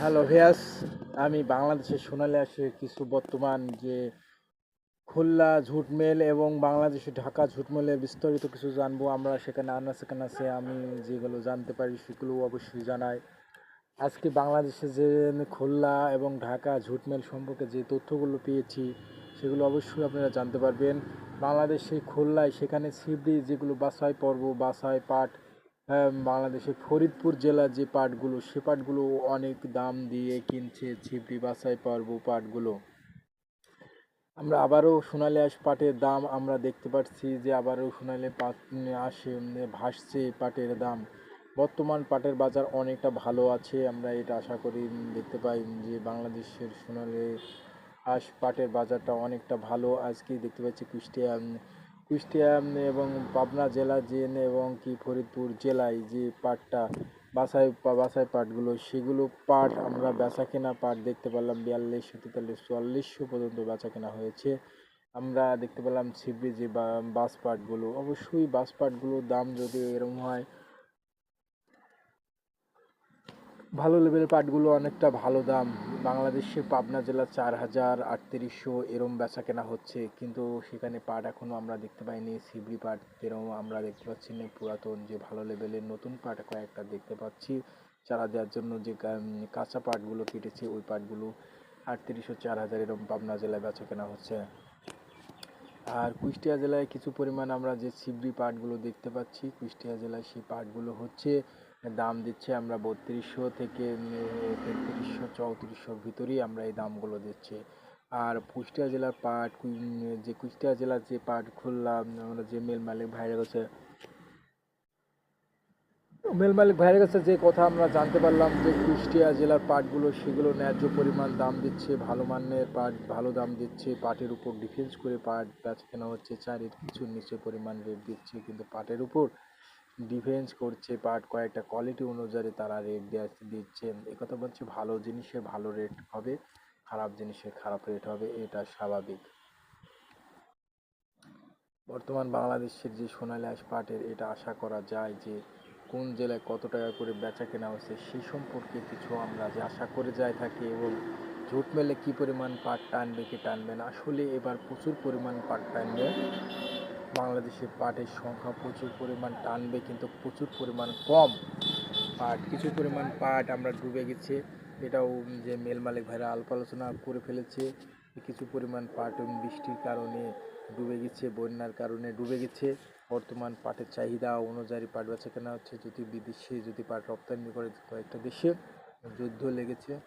Hello ভিয়াস আমি বাংলাদেশের সোনালী আসে কিছু বর্তমান যে খুলনা ঝুটমেল এবং বাংলাদেশে ঢাকা ঝুটমেলের বিস্তারিত কিছু জানব। আমরা সেখানে আনা সেখানে আছে আমি যেগুলো জানতে পারি সেগুলো অবশ্যই জানাই। আজকে বাংলাদেশে যে খুলনা এবং ঢাকা ঝুটমেল সম্পর্কে যে তথ্যগুলো পেয়েছি, সেগুলো অবশ্যই আপনারা জানতে পারবেন। বাংলাদেশে খুলনায় সেখানে সিবড়ি যেগুলো বাসাই পর্ব বাসাই পাট হ্যাঁ, বাংলাদেশের ফরিদপুর জেলার যে পাটগুলো সে পাটগুলো অনেক দাম দিয়ে কিনছে ছিপড়ি বাসাই পর্ব পাটগুলো। আমরা আবারও সোনালি আঁশ পাটের দাম আমরা দেখতে পাচ্ছি যে আবারও সোনালি পাট আসে ভাসছে পাটের দাম। বর্তমান পাটের বাজার অনেকটা ভালো আছে আমরা এটা আশা করি দেখতে পাই যে বাংলাদেশের সোনালি আঁশ পাটের বাজারটা অনেকটা ভালো। আজকে দেখতে পাচ্ছি কুষ্টিয়া কুষ্টিয়া এবং পাবনা জেলা যে এবং কি ফরিদপুর জেলায় যে পাটটা বাসাই বাসাই পাটগুলো, সেগুলো পাট আমরা বেচা কেনা পাট দেখতে পেলাম বিয়াল্লিশশো তেতাল্লিশ, চুয়াল্লিশশো পর্যন্ত বেচা কেনা হয়েছে। আমরা দেখতে পেলাম ছিবড়ি যে বাস পাটগুলো। অবশ্যই বাস পাটগুলোর দাম যদি এরকম হয়, ভালো লেভেলের পাটগুলো অনেকটা ভালো দাম। বাংলাদেশে পাবনা জেলা চার হাজার আটত্রিশশো এরম বেচা কেনা হচ্ছে, কিন্তু সেখানে পাট এখনও আমরা দেখতে পাইনি। সিবড়ি পাট এরম আমরা দেখতে পাচ্ছি না, পুরাতন যে ভালো লেভেলের নতুন পাট কয়েকটা দেখতে পাচ্ছি। চারা দেওয়ার জন্য যে কাঁচা পাটগুলো কেটেছে, ওই পাটগুলো আটত্রিশশো চার হাজার এরম পাবনা জেলায় বেচা কেনা হচ্ছে। আর কুষ্টিয়া জেলায় কিছু পরিমাণ আমরা যে সিবড়ি পাটগুলো দেখতে পাচ্ছি, কুষ্টিয়া জেলায় সেই পাটগুলো হচ্ছে দাম দিচ্ছে আমরা বত্রিশশো থেকে তেত্রিশশো চৌত্রিশশোর ভিতরেই আমরা এই দামগুলো দিচ্ছি। আর কুষ্টিয়া জেলার পাট যে কুষ্টিয়া জেলার যে পাট খুললাম, আমরা যে মেল মালিক ভাইয়ের কাছে, মেল মালিক ভাইয়ের কাছে যে কথা আমরা জানতে পারলাম যে কুষ্টিয়া জেলার পাটগুলো, সেগুলো ন্যায্য পরিমাণ দাম দিচ্ছে, ভালো মানের পাট, ভালো দাম দিচ্ছে, পাটের উপর ডিফেন্স করে পাট বেচা কেনা হচ্ছে চারের কিছু নিচে পরিমাণ রেট দিচ্ছে, কিন্তু পাটের উপর ডিফেন্স করছে পাট কয়েকটা কোয়ালিটি অনুযায়ী তারা রেট দেওয়া দিচ্ছে। একথা বলছে, ভালো জিনিসের ভালো রেট হবে, খারাপ জিনিসের খারাপ রেট হবে, এটা স্বাভাবিক। বর্তমান বাংলাদেশের যে সোনালী পাটের এটা আশা করা যায় যে, কোন জেলায় কত টাকা করে বেচা কেনা হচ্ছে সেই সম্পর্কে কিছু আমরা যে আশা করে যাই থাকি এবং ঝুট মেলে কী পরিমাণ পাট টানবে, কি টানবে না, আসলে এবার প্রচুর পরিমাণ পাট টানবে। বাংলাদেশে পাটের সংখ্যা প্রচুর পরিমাণ টানবে, কিন্তু প্রচুর পরিমাণ কম। পাট, কিছু পরিমাণ পাট আমরা ডুবে গেছে। এটাও যে মেল মালিক ভাইরা আল্প আলোচনা করে ফেলেছে, কিছু পরিমাণ পাট বৃষ্টির কারণে ডুবে গেছে, বন্যার কারণে ডুবে গেছে। বর্তমান পাটের চাহিদা অনুযায়ী পাট বেচা কেনা হচ্ছে, যদি বিদেশে যদি পাট রপ্তানি করে কয়েকটা দেশে যুদ্ধ লেগেছে।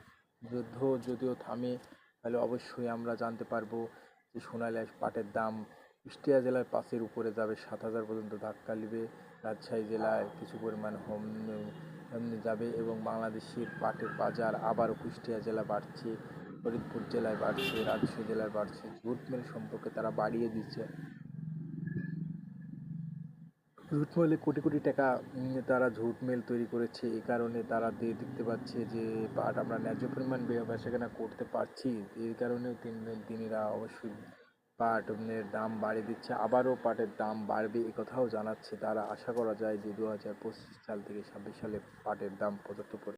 যুদ্ধ যদিও থামে, তাহলে অবশ্যই আমরা জানতে পারব যে সোনালী পাটের দাম কুষ্টিয়া জেলার পাশের উপরে যাবে, সাত হাজার পর্যন্ত ধাক্কা নেবে। রাজশাহী জেলায় কিছু পরিমাণ হোম যাবে এবং বাংলাদেশের পাটের বাজার আবারও কুষ্টিয়া জেলা বাড়ছে, ফরিদপুর জেলায় বাড়ছে, রাজশাহী জেলায় বাড়ছে। জুট মিল সম্পর্কে তারা বাড়িয়ে দিচ্ছে। ঝুট মিলে কোটি কোটি টাকা তারা ঝুট মিল তৈরি করেছে। এই কারণে তারা দিয়ে দেখতে পাচ্ছে যে পাট আমরা ন্যায্য পরিমাণ বেচা কেনা করতে পারছি। এই কারণে তিন- তিনিরা অবশ্যই পাটের দাম বাড়িয়ে দিচ্ছে, আবারও পাটের দাম বাড়বে এ কথাও জানাচ্ছে তারা। আশা করা যায় যে দু হাজার পঁচিশ সাল থেকে ছাব্বিশ সালে পাটের দাম পঁচাত্তর